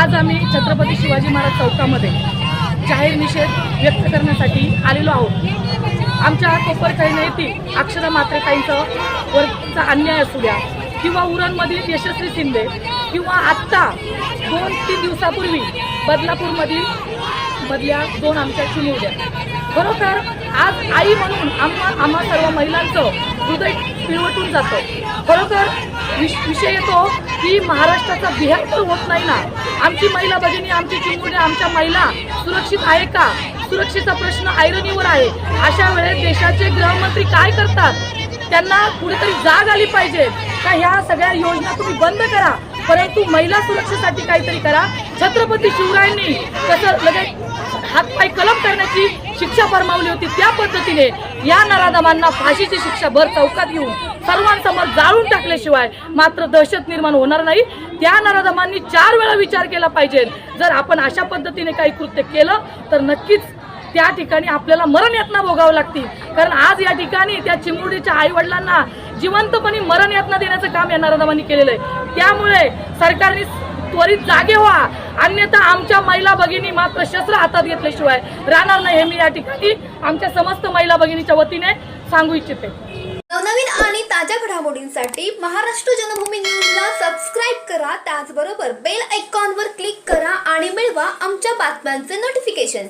आज आम्ही छत्रपती शिवाजी महाराज चौकामध्ये जाहीर निषेध व्यक्त करण्यासाठी आलेलो आहोत. आमच्या कोपरताईने येथील अक्षरा मात्रेताईंचं वरचा अन्याय असू द्या किंवा उरणमधील यशस्वी शिंदे किंवा आत्ता दोन तीन दिवसापूर्वी बदलापूरमधील मधल्या दोन आमच्या चिमुरड्या खरोखर आज आई म्हणून आम्हा आम्हा सर्व महिलांचं हृदय पिळवटून जातं. खरोखर विष विषय येतो की महाराष्ट्राचा बिहार होत नाही ना. आमची महिला भगिनी आमची चिमुरड्या आमच्या महिला सुरक्षित आहे का? सुरक्षेचा प्रश्न ऐरणीवर आहे. अशा वेळेस देशाचे गृहमंत्री काय करतात? त्यांना कुठेतरी जाग आली पाहिजे. का ह्या सगळ्या योजना तुम्ही बंद करा? परंतु महिला सुरक्षेसाठी काहीतरी करा. छत्रपती शिवरायांनी कसं लगेच हातपाय कलम करण्याची शिक्षा फरमावली होती त्या पद्धतीने या नराधमांना फाशीची शिक्षा भर चौकात घेऊन सर्वांसमोर जाळून टाकल्याशिवाय मात्र दहशत निर्माण होणार नाही. त्या नराधमांनी चार वेळा विचार केला पाहिजे. जर आपण अशा पद्धतीने काही कृत्य केलं तर नक्कीच त्या ठिकाणी आपल्याला मरण यातना भोगावं लागतील. कारण आज या ठिकाणी त्या चिमुरडीच्या आई वडिलांना जिवंतपणे मरण यातना देण्याचं काम या नराधमांनी केलेलं आहे. त्यामुळे सरकारने त्वरित जागे व्हा. अन्यथा आमच्या महिला भगिनी मात्र शस्त्र हातात घेतल्याशिवाय राहणार नाही. हे मी या ठिकाणी आमच्या समस्त महिला भगिनीच्या वतीने सांगू इच्छिते. नवनवीन आणि ताज्या घडामोडींसाठी महाराष्ट्र जनभूमी न्यूजला सबस्क्राईब करा. त्याचबरोबर बेल आयकॉनवर क्लिक करा आणि मिळवा आमच्या बातम्यांचे नोटिफिकेशन